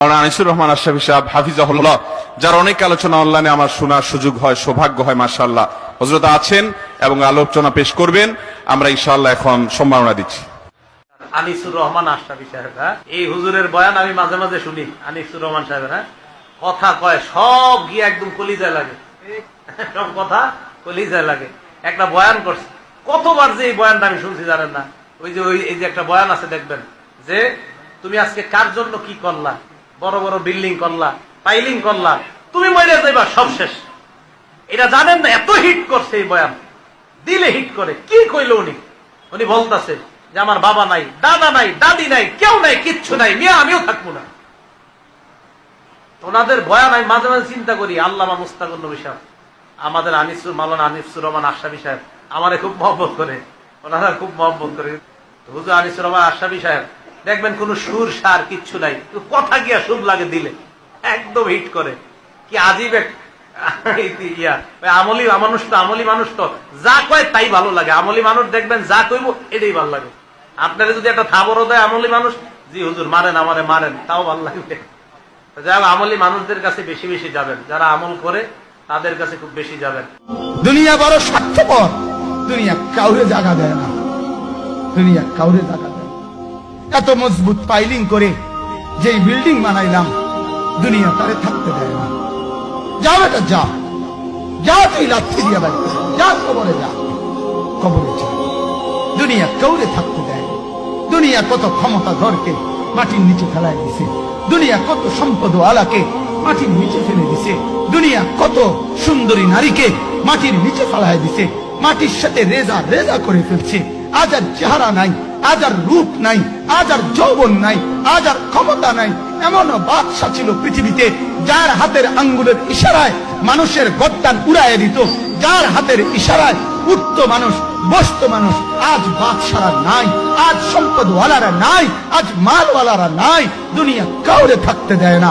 আনিসুর রহমান আশরাফি সাহেব হাফিজাহুল্লাহ, যার অনেক আলোচনা অনলাইনে আমার শোনার সুযোগ হয়, সৌভাগ্য হয়, মাশাআল্লাহ। হজরত আছেন এবং আলোচনা পেশ করবেন, আমরা এখন দিচ্ছি। আনিসুর রহমান আশরাফি সাহেব হ্যাঁ? এই হুজুরের বয়ান আমি মাঝে মাঝে শুনি, আনিসুর রহমান সাহেবের হ্যাঁ? কথা কয়, সব গিয়ে একদম কলিজায় লাগে। সব কথা কলিজায় লাগে। একটা বয়ান করছে। কতবার যে এই বয়ানটা আমি শুনছি জানেন না? ওই যে ওই যে একটা বয়ান আছে, দেখবেন, যে তুমি আজকে কার জন্য কি করলা? বড় বড় বিল্ডিং করলা টাইলিং করলা, তুমি মরে যাইবা, সব শেষ। এটা জানেন না, এত হিট করছে এই বয়ান। দিলে হিট করে, কি কইল উনি? উনি বলতাছে যে আমার বাবা নাই, দাদা নাই, দাদি নাই, কেউ নাই, কিচ্ছু নাই, মিয়া, আমিও থাকব না। ওনাদের বয়ান আমি মাঝে মাঝে চিন্তা করি, আল্লামা মুস্তাকুর নবী সাহেব, আমাদের আনিসুর মালান আনিসুর রহমান আশরাফি সাহেব, আমারে খুব মহব্বত করে। ওনারা খুব মহব্বত করে। হুজুর আনিসুর রহমান আশরাফি সাহেব দেখবেন কোন সুর সার কিচ্ছু নাই। কথা গিয়া শুভ লাগে দিলে? একদম হিট করে। কি আজীব আমলি মানুষ তো, আমলি মানুষ তো। যা কয় তাই ভালো লাগে। আমলি মানুষ দেখবেন যা কইব এটাই ভালো লাগে। আপনারা যদি একটা থাবরও দেয় আমলি মানুষ, জি হুজুর, মারেন, আমারে মারেন, তাও ভালো লাগবে। যাই আমলি মানুষদের কাছে বেশি বেশি যাবেন। যারা আমল করে, তাদের কাছে খুব বেশি যাবেন। দুনিয়া বড় স্বার্থপর। দুনিয়া কাউরে জায়গা দেয় না। দুনিয়া কাউরে জায়গা। এত মজবুত পাইলিং করে যে বিল্ডিং বানাইলাম, দুনিয়া তারে থাকতে দেয় না। যা বেটা যা যা তুই লাথি দিয়া বাড়ি যা কবরে যা কবরে যা দুনিয়া কাউরে থাকতে দেয় দুনিয়া কত ক্ষমতা ধরকে মাটির নিচে ফেলায় দিছে। দুনিয়া কত সম্পদ আলাকে মাটির নিচে ফেলে দিছে। দুনিয়া কত সুন্দরী নারীকে মাটির নিচে ফেলায় দিছে। মাটির সাথে রেজা রেজা করে ফেলছে। আজ আর চেহারা নাই। আজ আর রূপ নাই, আজ আর যৌবন নাই, আজ আর ক্ষমতা নাই। এমন বাদশা ছিল পৃথিবীতে, যার হাতের আঙ্গুলের ইশারায় মানুষের গদ্দান উড়াইয়া দিত, যার হাতের ইশারায় উঠতো মানুষ, বসতো মানুষ। আজ বাদশারা নাই, আজ সম্পদওয়ালারা নাই, আজ মালওয়ালারা নাই, দুনিয়া কাউরে থাকতে দেয় না।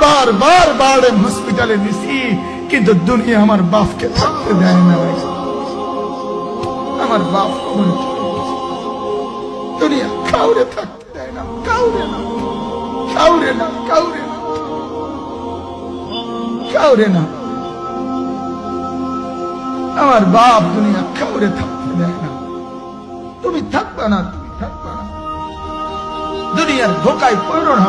বারবার বার হসপিটালে নিছি, কিন্তু দুনিয়া আমার বাপকে থাকতে দেয় না আমার বাপ। দুনিয়া কাউরে থাকতে দেয় না, কাউরে না। কাউরে না কাউরে না। কাউরে না। আমার বাপ দুনিয়া কাউরে থাকতে দেয় না। তুমি থাকবা না, তুমি থাকবা না। দুনিয়ার ধোকায় পড়ো না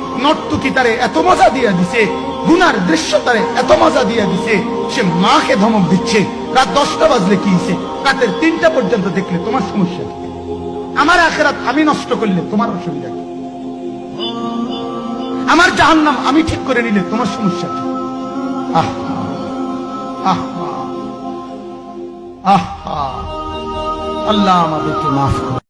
নর্তুকি তারে এত মজা দিয়া দিছে, গুনার দৃশ্য তারে এত মজা দিয়া দিছে, সে মাকে ধমক দিচ্ছে। রাত দশটা বাজলে কি হয়েছে রাতের তিনটা পর্যন্ত দেখলে তোমার সমস্যা আমার আখেরাত আমি নষ্ট করলে তোমার অসুবিধা কি? আমার জাহান্নাম আমি ঠিক করে নিলে তোমার সমস্যা কি? আহ আহ। আল্লাহ আমাদেরকে মাফ করো।